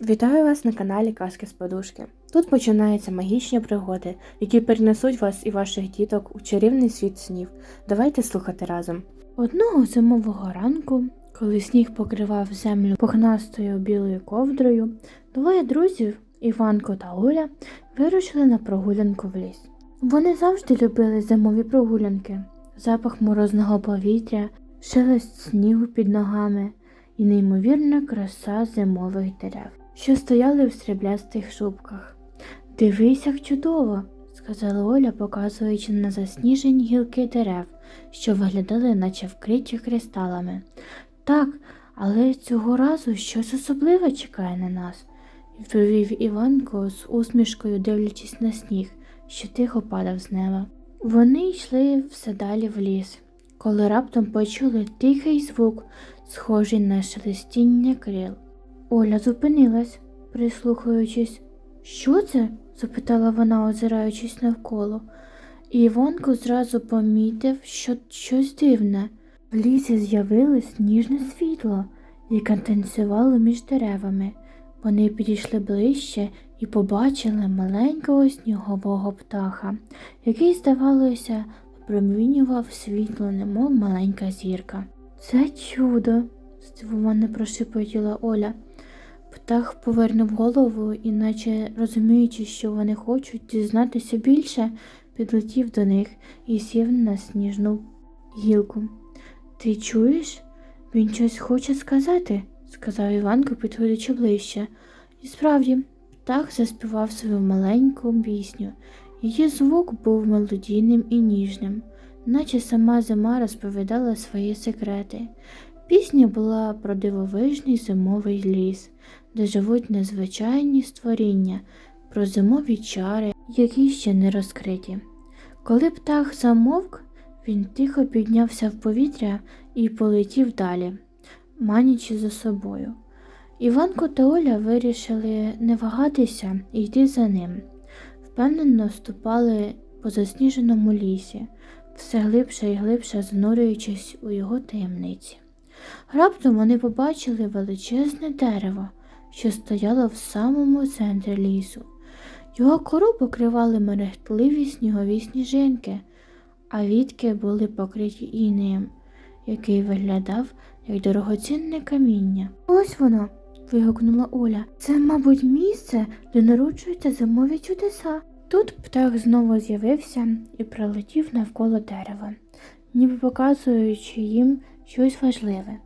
Вітаю вас на каналі Казки з Подушки. Тут починаються магічні пригоди, які перенесуть вас і ваших діток у чарівний світ снів. Давайте слухати разом. Одного зимового ранку, коли сніг покривав землю пухнастою білою ковдрою, двоє друзів, Іванко та Оля, вирушили на прогулянку в ліс. Вони завжди любили зимові прогулянки, запах морозного повітря, шелест снігу під ногами і неймовірна краса зимових дерев, що стояли в сріблястих шубках. Дивись, як чудово, сказала Оля, показуючи на засніжені гілки дерев, що виглядали, наче вкриті кристалами. Так, але цього разу щось особливе чекає на нас, відповів Іванко з усмішкою, дивлячись на сніг, що тихо падав з неба. Вони йшли все далі в ліс, коли раптом почули тихий звук, схожий на шелестіння крил. Оля зупинилась, прислухаючись. Що це? запитала вона, озираючись навколо. І Іванко зразу помітив, що щось дивне. В лісі з'явилось ніжне світло, яке танцювало між деревами. Вони підійшли ближче і побачили маленького снігового птаха, який, здавалося, промінював світло, немов маленька зірка. Це чудо, здивовано прошепотіла Оля. Птах повернув голову і, наче розуміючи, що вони хочуть дізнатися більше, підлетів до них і сів на сніжну гілку. Ти чуєш? Він щось хоче сказати, сказав Іванко, підходячи ближче. І справді, птах заспівав свою маленьку пісню. Її звук був мелодійним і ніжним, наче сама зима розповідала свої секрети. Пісня була про дивовижний зимовий ліс, де живуть незвичайні створіння, про зимові чари, які ще не розкриті. Коли птах замовк, він тихо піднявся в повітря і полетів далі, манячи за собою. Іванко та Оля вирішили не вагатися і йти за ним. Впевнено ступали по засніженому лісі, все глибше і глибше занурюючись у його таємниці. Раптом вони побачили величезне дерево, що стояло в самому центрі лісу. Його кору покривали мерехтливі снігові сніжинки, а вітки були покриті інеєм, який виглядав як дорогоцінне каміння. Ось воно. вигукнула Оля. Це, мабуть, місце, де народжуються зимові чудеса. Тут птах знову з'явився і пролетів навколо дерева, ніби показуючи їм щось важливе.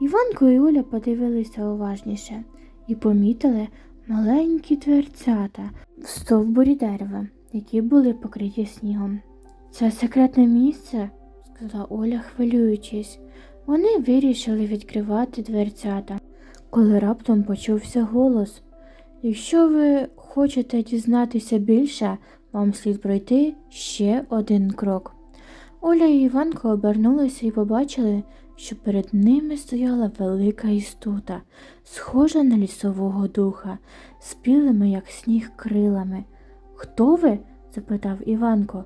Іванко і Оля подивилися уважніше і помітили маленькі дверцята в стовбурі дерева, які були покриті снігом. Це секретне місце, сказала Оля, хвилюючись. Вони вирішили відкривати дверцята, коли раптом почувся голос. Якщо ви хочете дізнатися більше, вам слід пройти ще один крок. Оля і Іванко обернулися і побачили, що перед ними стояла велика істота, схожа на лісового духа, з білими, як сніг, крилами. Хто ви? запитав Іванко,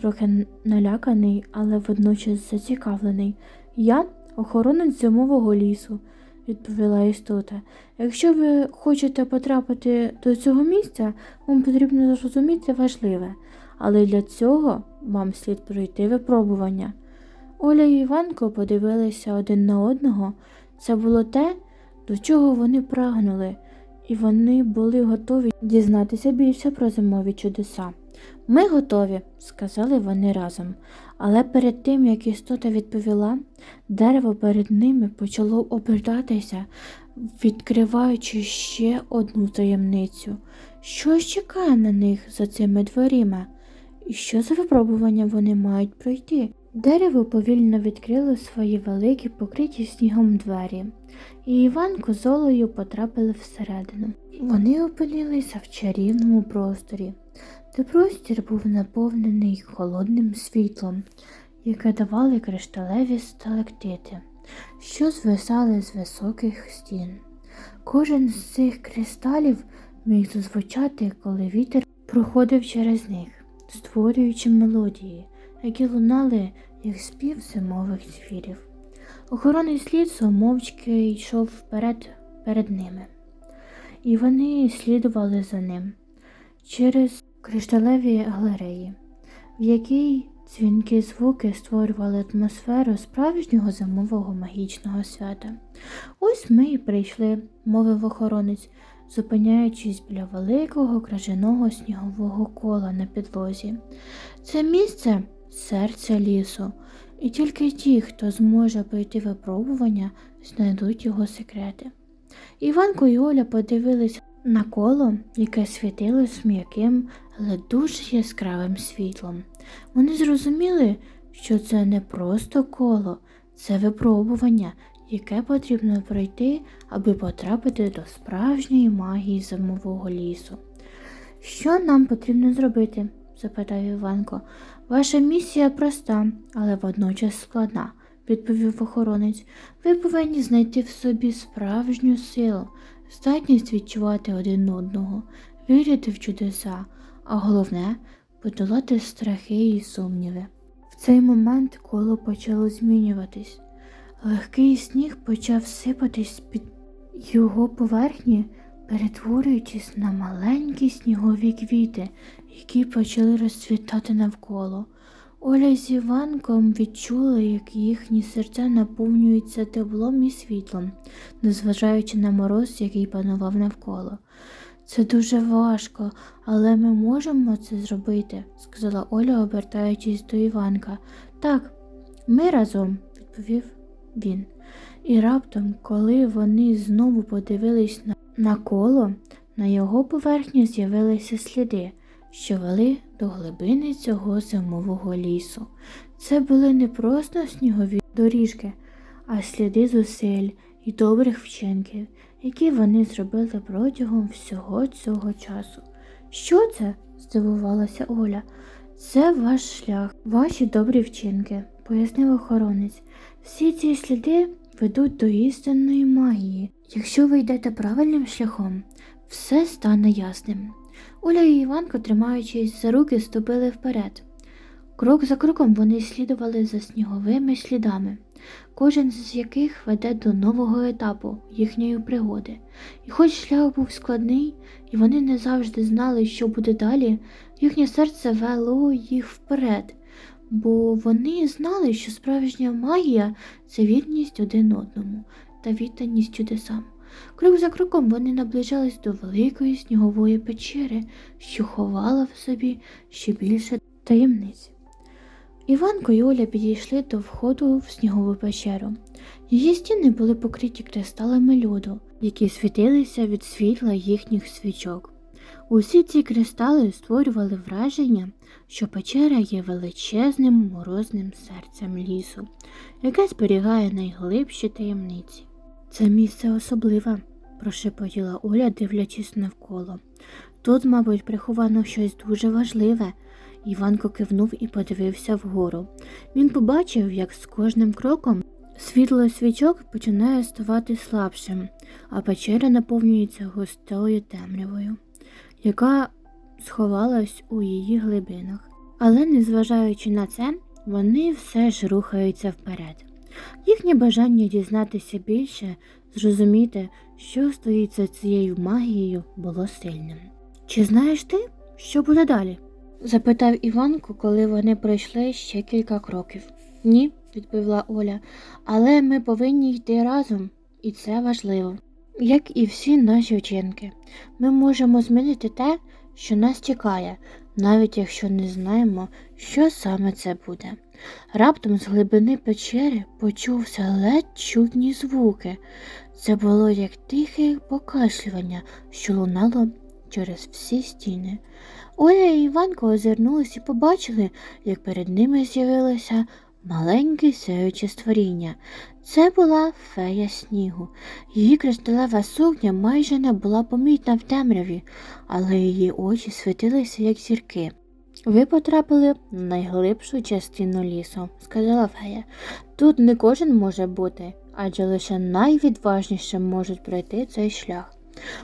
трохи наляканий, але водночас зацікавлений. Я охоронець зимового лісу, відповіла істота. Якщо ви хочете потрапити до цього місця, вам потрібно зрозуміти важливе, але для цього вам слід пройти випробування. Оля і Іванко подивилися один на одного. Це було те, до чого вони прагнули, і вони були готові дізнатися більше про зимові чудеса. Ми готові, сказали вони разом, але перед тим, як істота відповіла, дерево перед ними почало обертатися, відкриваючи ще одну таємницю. Що ж чекає на них за цими дверима? І що за випробування вони мають пройти? Дерево повільно відкрило свої великі покриті снігом двері, і Іванко з Олею потрапили всередину. Вони опинилися в чарівному просторі, де простір був наповнений холодним світлом, яке давали кришталеві сталактити, що звисали з високих стін. Кожен з цих кристалів міг зазвучати, коли вітер проходив через них, створюючи мелодії, які лунали, як спів зимових звірів. Охоронний слід мовчки йшов вперед перед ними. і вони слідували за ним через кришталеві галереї, в якій дзвінки звуки створювали атмосферу справжнього зимового магічного свята. Ось ми і прийшли, мовив охоронець, зупиняючись біля великого крижаного снігового кола на підлозі. Це місце серце лісу, і тільки ті, хто зможе пройти випробування, знайдуть його секрети. Іванко і Оля подивились на коло, яке світилось м'яким, але дуже яскравим світлом. Вони зрозуміли, що це не просто коло, це випробування, яке потрібно пройти, аби потрапити до справжньої магії зимового лісу. Що нам потрібно зробити? запитав Іванко. Ваша місія проста, але водночас складна, відповів охоронець. Ви повинні знайти в собі справжню силу, здатність відчувати один одного, вірити в чудеса, а головне подолати страхи і сумніви. В цей момент коло почало змінюватись. Легкий сніг почав сипатись під його поверхні, перетворюючись на маленькі снігові квіти, які почали розцвітати навколо. Оля з Іванком відчули, як їхні серця наповнюються теплом і світлом, незважаючи на мороз, який панував навколо. Це дуже важко, але ми можемо це зробити, сказала Оля, обертаючись до Іванка. Так, ми разом, відповів він. І раптом, коли вони знову подивились на, на коло, на його поверхні з'явилися сліди, що вели до глибини цього зимового лісу. Це були не просто снігові доріжки, а сліди зусиль і добрих вчинків, які вони зробили протягом всього цього часу. Що це? здивувалася Оля. Це ваш шлях, ваші добрі вчинки, пояснив охоронець. Всі ці сліди ведуть до істинної магії. Якщо ви йдете правильним шляхом, все стане ясним. Оля і Іванко, тримаючись за руки, ступили вперед. Крок за кроком вони слідували за сніговими слідами, кожен з яких веде до нового етапу їхньої пригоди. І хоч шлях був складний, і вони не завжди знали, що буде далі, їхнє серце вело їх вперед, бо вони знали, що справжня магія це вірність один одному та відданість чудесам. Крок за кроком вони наближались до великої снігової печери, що ховала в собі ще більше таємниць. Іванко і Оля підійшли до входу в снігову печеру. Її стіни були покриті кристалами льоду, які світилися від світла їхніх свічок. Усі ці кристали створювали враження, що печера є величезним морозним серцем лісу, яке зберігає найглибші таємниці. Це місце особливе, прошепотіла Оля, дивлячись навколо. Тут, мабуть, приховано щось дуже важливе. Іванко кивнув і подивився вгору. Він побачив, як з кожним кроком світло свічок починає ставати слабшим, а печера наповнюється густою темрявою, яка сховалась у її глибинах. Але, незважаючи на це, вони все ж рухаються вперед. Їхнє бажання дізнатися більше, зрозуміти, що стоїть за цією магією, було сильним. Чи знаєш ти, що буде далі? запитав Іванко, коли вони пройшли ще кілька кроків. Ні, відповіла Оля, але ми повинні йти разом, і це важливо. Як і всі наші вчинки, ми можемо змінити те, що нас чекає, навіть якщо не знаємо, що саме це буде. Раптом з глибини печери почувся ледь чутні звуки. Це було як тихе покашлювання, що лунало через всі стіни. Оля і Іванко озирнулись і побачили, як перед ними з'явилося маленьке сяюче створіння. Це була фея снігу. Її кришталева сукня майже не була помітна в темряві, але її очі світилися, як зірки. Ви потрапили в найглибшу частину лісу, сказала фея. Тут не кожен може бути, адже лише найвідважніші можуть пройти цей шлях.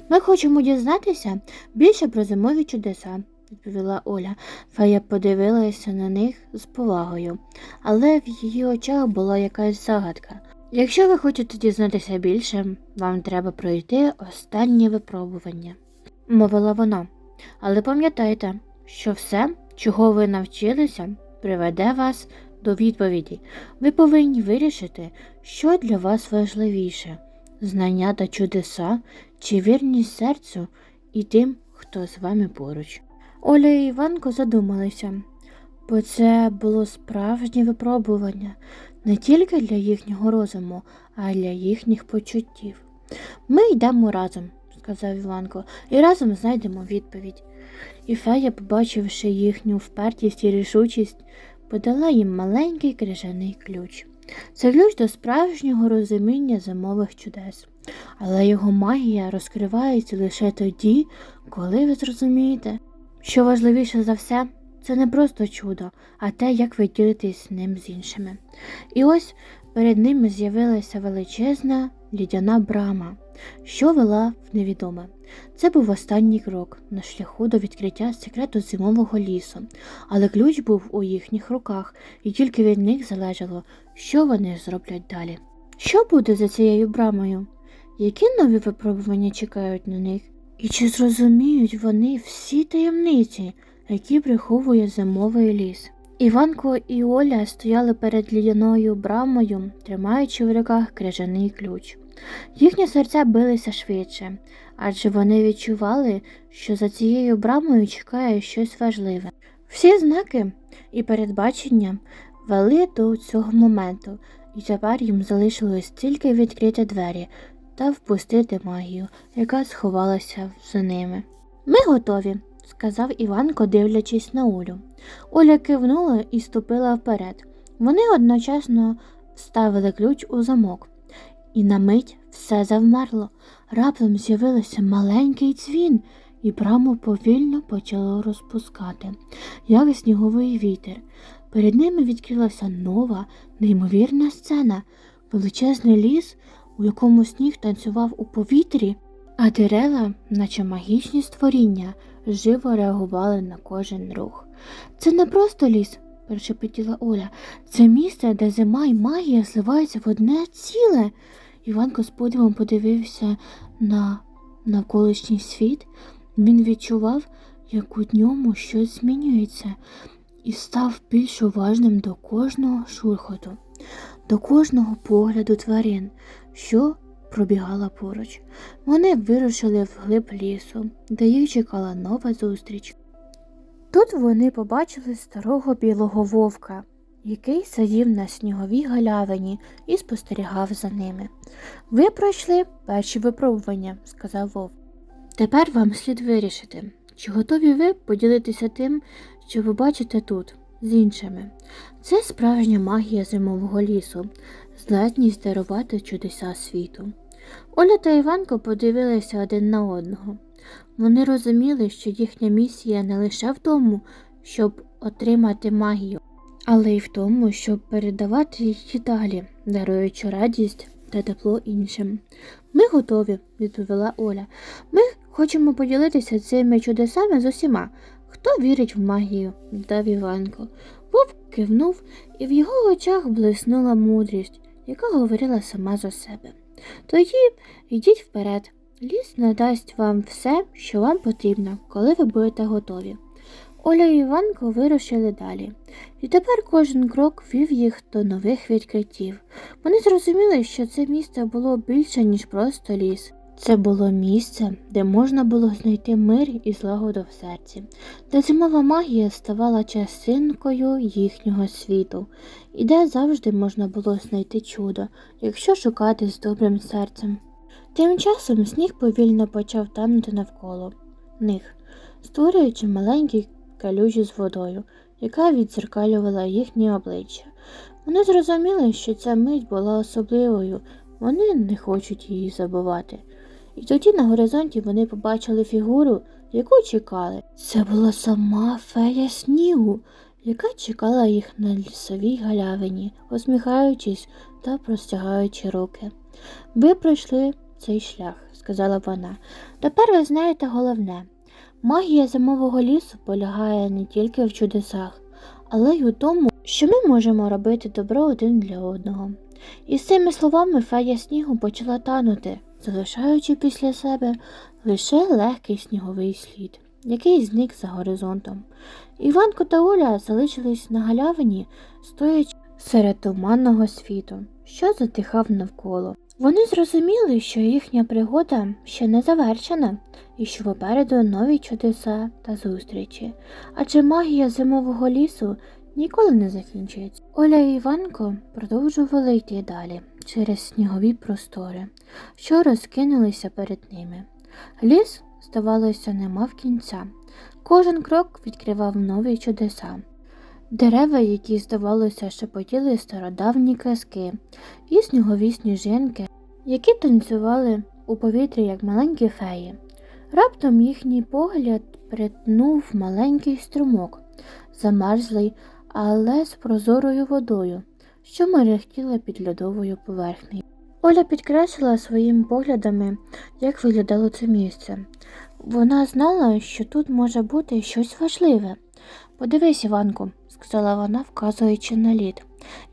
Ми хочемо дізнатися більше про зимові чудеса, відповіла Оля. Фея подивилася на них з повагою, але в її очах була якась загадка. Якщо ви хочете дізнатися більше, вам треба пройти останнє випробування, мовила вона. Але пам'ятайте, що все, чого ви навчилися, приведе вас до відповіді. Ви повинні вирішити, що для вас важливіше знання та чудеса чи вірність серцю і тим, хто з вами поруч. Оля і Іванко задумалися, бо це було справжнє випробування не тільки для їхнього розуму, а й для їхніх почуттів. Ми йдемо разом, сказав Іванко, і разом знайдемо відповідь. І фея, побачивши їхню впертість і рішучість, подала їм маленький крижаний ключ. Це ключ до справжнього розуміння зимових чудес, але його магія розкривається лише тоді, коли ви зрозумієте, що важливіше за все, це не просто чудо, а те, як ви ділитесь ним з іншими. І ось перед ними з'явилася величезна лідяна брама, що вела в невідоме. Це був останній крок на шляху до відкриття секрету зимового лісу, але ключ був у їхніх руках, і тільки від них залежало, що вони зроблять далі. Що буде за цією брамою? Які нові випробування чекають на них? І чи зрозуміють вони всі таємниці, які приховує зимовий ліс? Іванко і Оля стояли перед лідяною брамою, тримаючи в руках крижаний ключ. Їхні серця билися швидше, адже вони відчували, що за цією брамою чекає щось важливе. Всі знаки і передбачення вели до цього моменту, і тепер їм залишилось тільки відкрити двері та впустити магію, яка сховалася за ними. Ми готові, сказав Іванко, дивлячись на Олю. Оля кивнула і ступила вперед. Вони одночасно вставили ключ у замок, і на мить все завмерло. Раптом з'явився маленький дзвін, і браму повільно почало розпускати, як сніговий вітер. Перед ними відкрилася нова, неймовірна сцена, величезний ліс, у якому сніг танцював у повітрі, а дерева, наче магічні створіння, живо реагували на кожен рух. Це не просто ліс, прошепотіла Оля. Це місце, де зима і магія зливаються в одне ціле. Іванко з подивом подивився на навколишній світ. Він відчував, як у ньому щось змінюється, і став більш уважним до кожного шурхоту, до кожного погляду тварин, що пробігала поруч. Вони вирушили вглиб лісу, де їх чекала нова зустріч. Тут вони побачили старого білого вовка, який сидів на сніговій галявині і спостерігав за ними. Ви пройшли перші випробування, сказав вовк. Тепер вам слід вирішити, чи готові ви поділитися тим, що ви бачите тут, з іншими. Це справжня магія зимового лісу, здатність дарувати чудеса світу. Оля та Іванко подивилися один на одного. Вони розуміли, що їхня місія не лише в тому, щоб отримати магію, але й в тому, щоб передавати її далі, даруючи радість та тепло іншим. Ми готові, відповіла Оля. Ми хочемо поділитися цими чудесами з усіма. Хто вірить в магію? дав Іванко. Вовк кивнув, і в його очах блиснула мудрість, яка говорила сама за себе. Тоді йдіть вперед. Ліс надасть вам все, що вам потрібно, коли ви будете готові. Оля і Іванко вирушили далі, і тепер кожен крок вів їх до нових відкриттів. Вони зрозуміли, що це місце було більше, ніж просто ліс. Це було місце, де можна було знайти мир і злагоду в серці, де зимова магія ставала частинкою їхнього світу, і де завжди можна було знайти чудо, якщо шукати з добрим серцем. Тим часом сніг повільно почав танути навколо них, створюючи маленькі калюжі з водою, яка відзеркалювала їхні обличчя. Вони зрозуміли, що ця мить була особливою, вони не хочуть її забувати. І тоді на горизонті вони побачили фігуру, яку чекали. Це була сама фея снігу, яка чекала їх на лісовій галявині, усміхаючись та простягаючи руки. Ви пройшли цей шлях, сказала вона. Тепер ви знаєте головне. Магія зимового лісу полягає не тільки в чудесах, але й у тому, що ми можемо робити добро один для одного. І з цими словами фея снігу почала танути, залишаючи після себе лише легкий сніговий слід, який зник за горизонтом. Іванко та Оля залишились на галявині, стоячи серед туманного світу, що затихав навколо. Вони зрозуміли, що їхня пригода ще не завершена, і що попереду нові чудеса та зустрічі, адже магія зимового лісу ніколи не закінчується. Оля і Іванко продовжували йти далі через снігові простори, що розкинулися перед ними. Ліс, здавалося, не мав кінця. Кожен крок відкривав нові чудеса. Дерева, які, здавалося, шепотіли стародавні казки, і снігові сніжинки, які танцювали у повітрі, як маленькі феї. Раптом їхній погляд притнув маленький струмок, замерзлий, але з прозорою водою, що мерехтіла під льодовою поверхнею. Оля підкреслила своїми поглядами, як виглядало це місце. Вона знала, що тут може бути щось важливе. Подивись, Іванку, сказала вона, вказуючи на лід.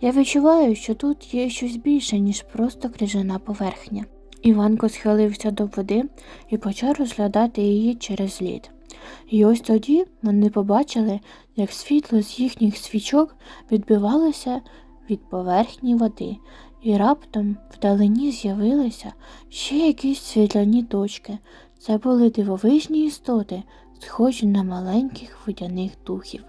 Я відчуваю, що тут є щось більше, ніж просто крижана поверхня. Іванко схилився до води і почав розглядати її через лід. І ось тоді вони побачили, як світло з їхніх свічок відбивалося від поверхні води, і раптом вдалині з'явилися ще якісь світляні точки. Це були дивовижні істоти, схожі на маленьких водяних духів.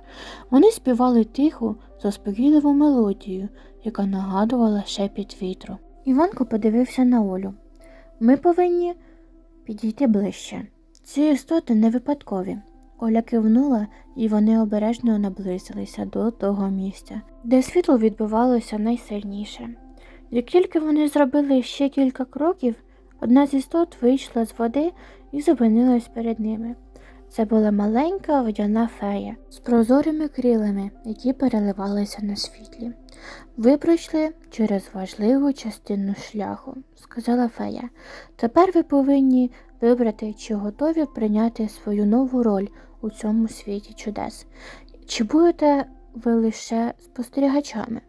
Вони співали тиху, заспокійливу мелодію, яка нагадувала шепіт вітру. Іванко подивився на Олю. Ми повинні підійти ближче. Ці істоти не випадкові. Оля кивнула, і вони обережно наблизилися до того місця, де світло відбивалося найсильніше. Як тільки вони зробили ще кілька кроків, одна з істот вийшла з води і зупинилась перед ними. Це була маленька водяна фея з прозорими крилами, які переливалися на світлі. Ви пройшли через важливу частину шляху, сказала фея. Тепер ви повинні вибрати, чи готові прийняти свою нову роль у цьому світі чудес. Чи будете ви лише спостерігачами?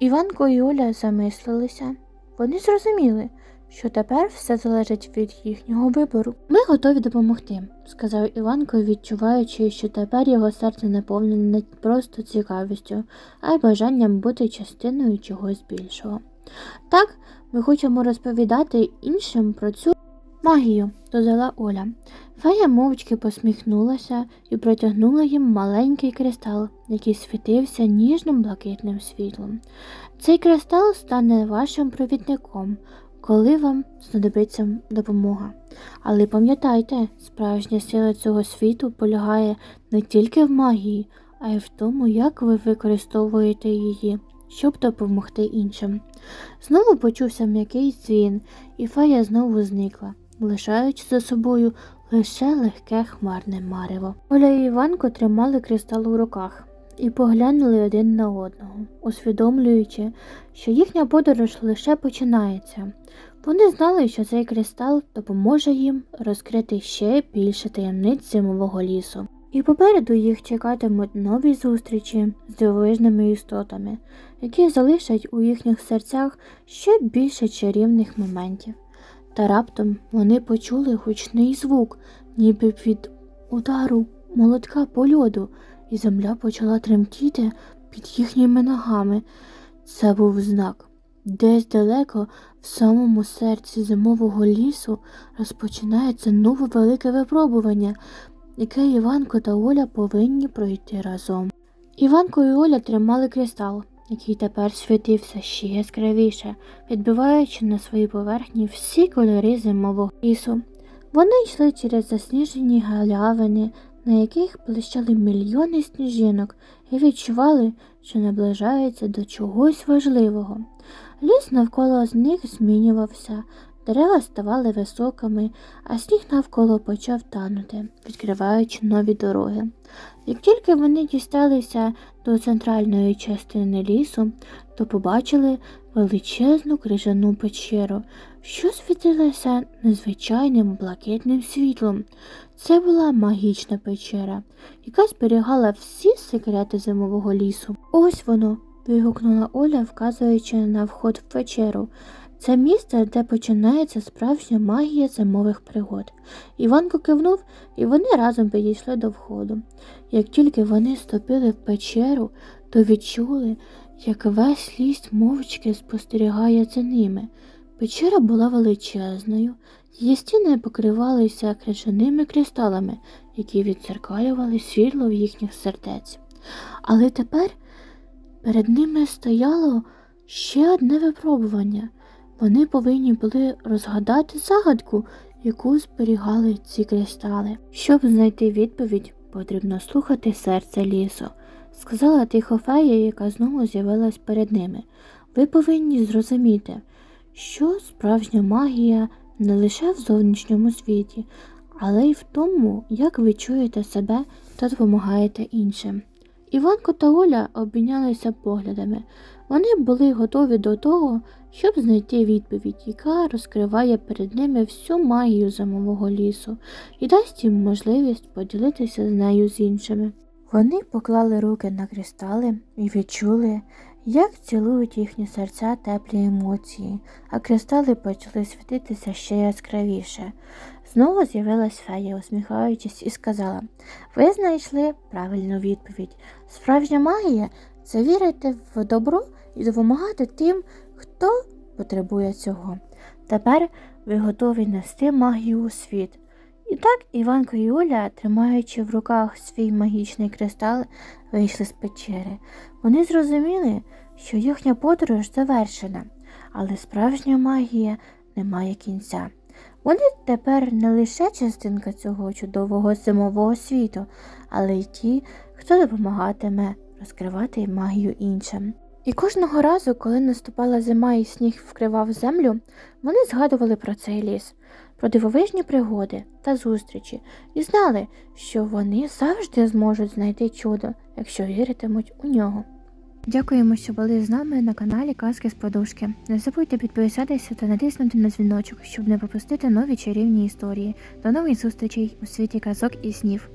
Іванко і Оля замислилися. Вони зрозуміли, що тепер все залежить від їхнього вибору. Ми готові допомогти, сказав Іванко, відчуваючи, що тепер його серце наповнене не просто цікавістю, а й бажанням бути частиною чогось більшого. Так, ми хочемо розповідати іншим про цю магію, додала Оля. Фея мовчки посміхнулася і протягнула їм маленький кристал, який світився ніжним блакитним світлом. Цей кристал стане вашим провідником, коли вам знадобиться допомога. Але пам'ятайте, справжня сила цього світу полягає не тільки в магії, а й в тому, як ви використовуєте її, щоб допомогти іншим. Знову почувся м'який дзвін, і фея знову зникла, лишаючи за собою лише легке хмарне марево. Оля і Іванко тримали кристал у руках і поглянули один на одного, усвідомлюючи, що їхня подорож лише починається. Вони знали, що цей кристал допоможе їм розкрити ще більше таємниць зимового лісу. І попереду їх чекатимуть нові зустрічі з дивовижними істотами, які залишать у їхніх серцях ще більше чарівних моментів. Та раптом вони почули гучний звук, ніби від удару молотка по льоду, і земля почала тремтіти під їхніми ногами. Це був знак. Десь далеко, в самому серці зимового лісу, розпочинається нове велике випробування, яке Іванко та Оля повинні пройти разом. Іванко і Оля тримали кристал, який тепер світився ще яскравіше, відбиваючи на своїй поверхні всі кольори зимового лісу. Вони йшли через засніжені галявини, на яких блищали мільйони сніжинок, і відчували, що наближаються до чогось важливого. Ліс навколо з них змінювався, дерева ставали високими, а сніг навколо почав танути, відкриваючи нові дороги. Як тільки вони дісталися до центральної частини лісу, то побачили величезну крижану печеру, що світилася незвичайним блакитним світлом. Це була магічна печера, яка зберігала всі секрети зимового лісу. Ось воно, вигукнула Оля, вказуючи на вход в печеру. Це місце, де починається справжня магія зимових пригод. Іванко кивнув, і вони разом підійшли до входу. Як тільки вони ступили в печеру, то відчули, як весь ліс мовчки спостерігає за ними. Печера була величезною, її стіни покривалися крижаними кристалами, які відзеркалювали світло в їхніх сердець. Але тепер перед ними стояло ще одне випробування. Вони повинні були розгадати загадку, яку зберігали ці кристали. Щоб знайти відповідь, потрібно слухати серце лісу, сказала тихо фея, яка знову з'явилась перед ними. Ви повинні зрозуміти, що справжня магія не лише в зовнішньому світі, але й в тому, як ви чуєте себе та допомагаєте іншим. Іванко та Оля обмінялися поглядами. Вони були готові до того, щоб знайти відповідь, яка розкриває перед ними всю магію зимового лісу і дасть їм можливість поділитися з нею з іншими. Вони поклали руки на кристали і відчули, як цілують їхні серця теплі емоції, а кристали почали світитися ще яскравіше. Знову з'явилась фея, усміхаючись, і сказала Ви знайшли правильну відповідь. Справжня магія це вірити в добро і допомагати тим, хто потребує цього. Тепер ви готові нести магію у світ. І так Іванко і Оля, тримаючи в руках свій магічний кристал, вийшли з печери. Вони зрозуміли, що їхня подорож завершена, але справжня магія не має кінця. Вони тепер не лише частинка цього чудового зимового світу, але й ті, хто допомагатиме розкривати магію іншим. І кожного разу, коли наступала зима і сніг вкривав землю, вони згадували про цей ліс, про дивовижні пригоди та зустрічі і знали, що вони завжди зможуть знайти чудо, якщо віритимуть у нього. Дякуємо, що були з нами на каналі Казки з Подушки. Не забудьте підписатися та натиснути на дзвіночок, щоб не пропустити нові чарівні історії. До нових зустрічей у світі казок і снів.